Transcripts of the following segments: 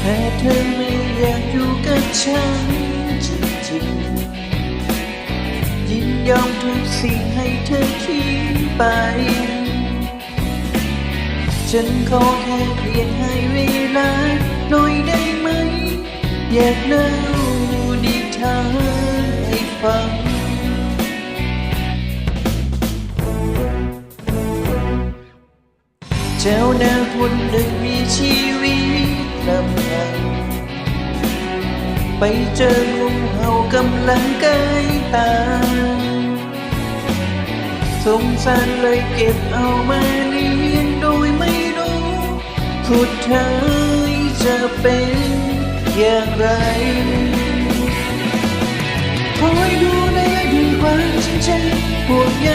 แต่เธอไม่อยากอยู่กับฉันจริงๆยินยอมทุกสิ่งให้เธอทิ้งไป ฉันขอแค่เพียงให้เวลาหน่อยได้ไหม อยากเล่า ดีทานให้ฟัง เจ้าหน้าคนหนึ่งมีชีวิตลำพังไปเจองูเห่ากำลังใกล้ตายสงสารเลยเก็บเอามาเลี้ยงโดยไม่รู้สุดท้ายจะเป็นอย่างไร ความจริงใจห่วงใย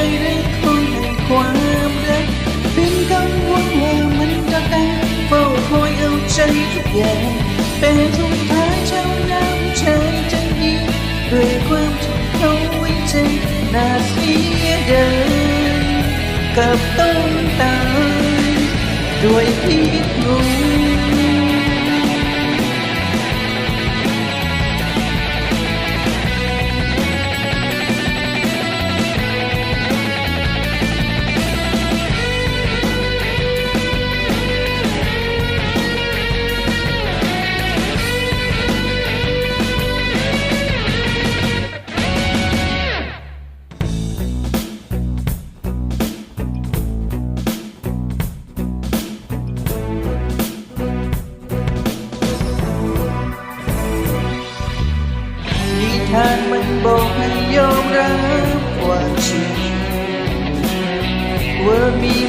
คอยให้ความรักเป็นกังวลว่ามันจะตายเฝ้าคอยเอาใจทุกอย่างแต่ทุกท้ายเจ้าน้ำใจจะยิงด้วยความที่เขาไว้ใจน่าเสียดายกับต้องตายด้วยพิษงู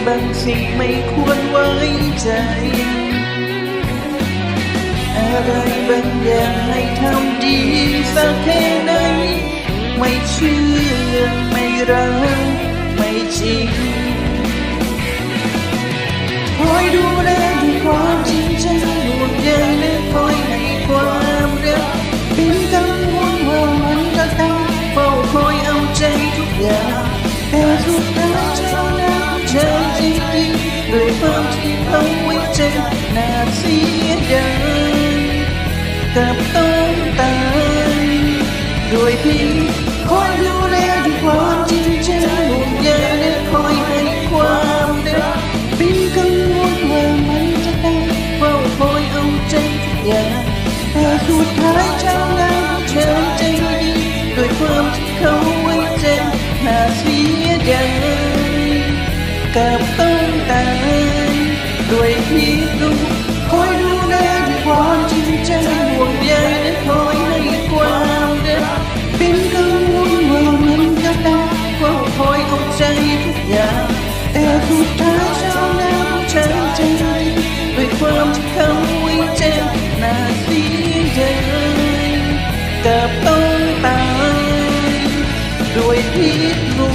บางสิ่งไม่ควรไว้ใจ อะไรบางอย่างให้ทำดีสักแค่ไหน ไม่เชื่อไม่รักไม่จริงคอยดูแลด้วยความจริงใจห่วงใยและคอยให้ความรักเป็นกังวลว่ามันจะตายเฝ้าคอยเอาใจทุกอย่างแต่สุดท้า จน่าเสียดายกับต้องตายด้วยพี่คอยดูแลด้วยความจริงใจห่วงใยและคอยให้ความรักเป็นกังวลว่ามันจะตายเฝ้าคอยเอาใจทุกอย่างแต่สุดท้ายเจ้าแล้วเฉยใจดีด้วยความที่เขาไว้ใจน่าเสียดายกับต้อง เกือต้องตายด้วยพิษงู